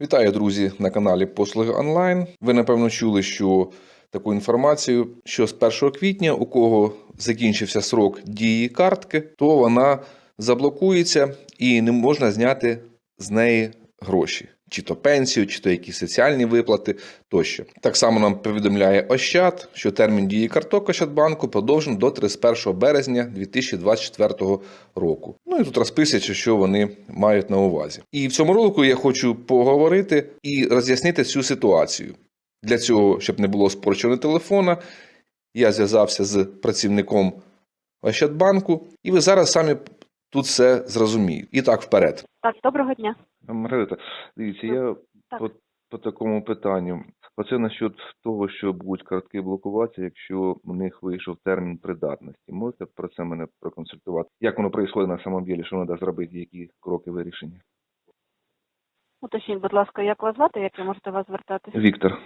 Вітаю, друзі, на каналі Послуги онлайн. Ви напевно чули, що таку інформацію, що з 1 квітня, у кого закінчився срок дії картки, то вона заблокується і не можна зняти з неї гроші, чи то пенсію, чи то якісь соціальні виплати тощо. Так само нам повідомляє Ощад, що термін дії карток Ощадбанку продовжено до 31 березня 2024 року. Ну і тут розписується, що вони мають на увазі. І в цьому ролику я хочу поговорити і роз'яснити цю ситуацію. Для цього, щоб не було спорченого телефона, я зв'язався з працівником Ощадбанку, і ви зараз самі тут все зрозумієте. І так вперед. Так, доброго дня. Маргарита, дивіться, я так. от по такому питанню. Оце насчет того, що будуть картки блокуватися, якщо у них вийшов термін придатності. Можете про це мене проконсультувати? Як воно відбувається на самом деле, що треба зробити, які кроки вирішення? Уточніть, будь ласка, як вас звати, як ви можете вас звертатися? Віктор.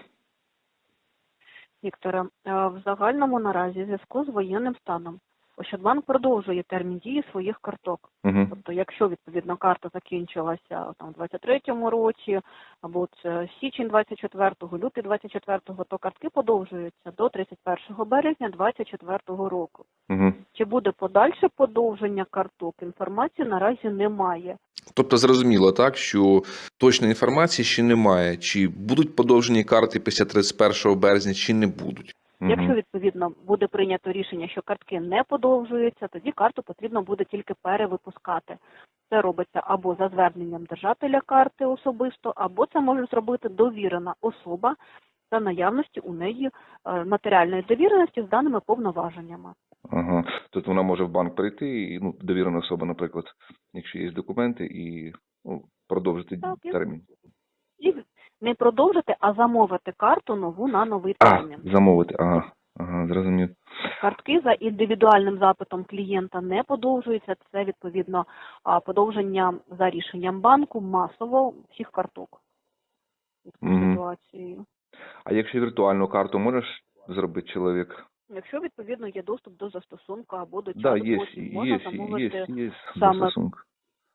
Вікторе, е, в загальному наразі в зв'язку з воєнним станом Ощадбанк продовжує термін дії своїх карток. Угу. Тобто, якщо відповідно карта закінчилася там в 23-му році, або це січень 24-го, лютий 24-го, то картки подовжуються до 31 березня 24-го року. Угу. Чи буде подальше подовження карток? Інформації наразі немає. Тобто зрозуміло так, що точної інформації ще немає, чи будуть подовжені карти після 31 березня, чи не будуть. Якщо відповідно буде прийнято рішення, що картки не подовжуються, тоді карту потрібно буде тільки перевипускати. Це робиться або за зверненням держателя карти особисто, або це може зробити довірена особа за наявності у неї е, матеріальної довіреності з даними повноваженнями. Ага. Тут вона може в банк прийти, і ну, довірена особа, наприклад, якщо є документи, і ну, продовжити Так, термін. І не продовжити, а замовити карту нову на новий А, термін. замовити, ага. Ага, зрозумів. Картки за індивідуальним запитом клієнта не подовжуються. Це відповідно подовження за рішенням банку масово всіх карток. Ситуацією. А якщо віртуальну карту можеш зробити чоловік? Якщо відповідно є доступ до застосунку або до Да, є, можна є, замовити є, є саме.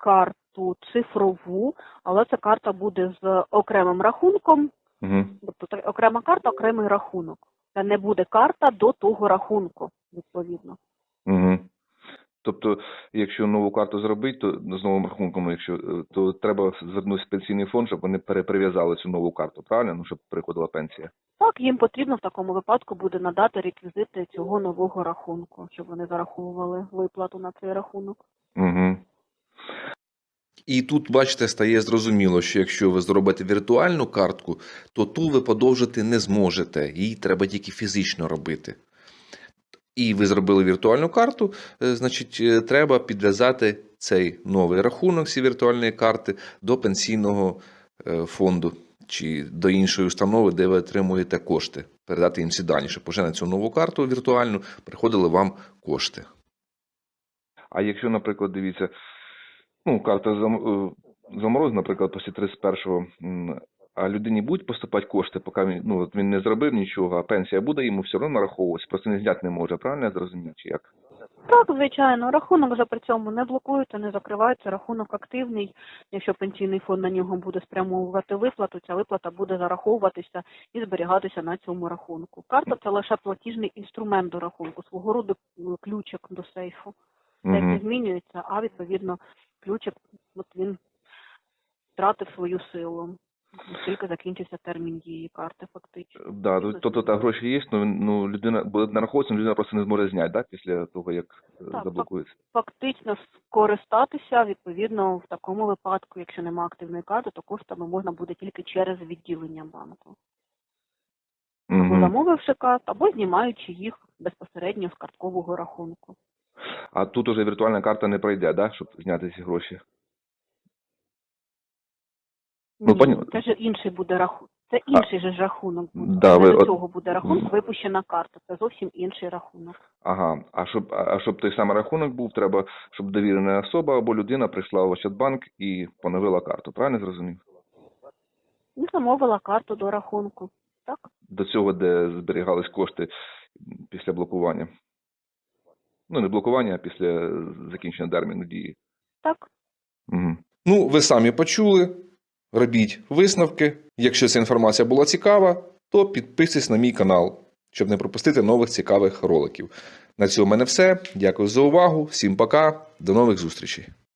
Карту цифрову, але ця карта буде з окремим рахунком, Угу. тобто окрема карта, окремий рахунок. Це не буде карта до того рахунку, відповідно. Угу. Тобто, якщо нову карту зробити, то з новим рахунком, якщо е, то треба звернутися в пенсійний фонд, щоб вони переприв'язали цю нову карту, правильно? Ну, щоб приходила пенсія. Так, їм потрібно в такому випадку буде надати реквізити цього нового рахунку, щоб вони зараховували виплату на цей рахунок. Угу. І тут, бачите, стає зрозуміло, що якщо ви зробите віртуальну картку, то ту ви подовжити не зможете. Її треба тільки фізично робити. І ви зробили віртуальну карту, е, значить, е, треба підв'язати цей новий рахунок цієї віртуальної карти до пенсійного е, фонду чи до іншої установи, де ви отримуєте кошти. Передати їм ці дані, щоб вже на цю нову карту віртуальну приходили вам кошти. А якщо, наприклад, дивіться, ну, карта зам- е, наприклад, після 31-го, м, а людині будуть поступати кошти, поки він, ну, він не зробив нічого, а пенсія буде йому все одно нараховуватися, просто не зняти не може, правильно я зрозумів, чи як? Так, звичайно, рахунок вже при цьому не блокується, не закривається, рахунок активний. Якщо пенсійний фонд на нього буде спрямовувати виплату, ця виплата буде зараховуватися і зберігатися на цьому рахунку. Карта це лише платіжний інструмент до рахунку, свого роду ключик до сейфу. Це Мгм. не змінюється, а відповідно ключик от він втратив свою силу. Оскільки закінчився термін дії карти, фактично. Да, то- тобто та гроші є, ну, ну людина буде нараховуватися, людина просто не зможе зняти, да, після того, як е, так. заблокується. Фактично скористатися відповідно в такому випадку, якщо немає активної карти, то коштами можна буде тільки через відділення банку, або Мгм. замовивши карту, або знімаючи їх безпосередньо з карткового рахунку. А тут уже віртуальна карта не пройде, да, щоб зняти ці гроші. Ну, Ні, поняв- це ж інший буде рахунок. Це інший же ж рахунок буде. Да, ви до цього буде рахунок, випущена карта. Це зовсім інший рахунок. Ага. А щоб, а а щоб той самий рахунок був, треба, щоб довірена особа або людина прийшла в Ощадбанк і поновила карту. Правильно зрозумів? І замовила карту до рахунку. Так? До цього, де зберігались кошти після блокування. Ну, не блокування, а після закінчення терміну дії. Так. Угу. Ну, ви самі почули. робіть висновки. Якщо ця інформація була цікава, то підписуйтесь на мій канал, щоб не пропустити нових цікавих роликів. На цьому в мене все. Дякую за увагу. Всім пока. До нових зустрічей.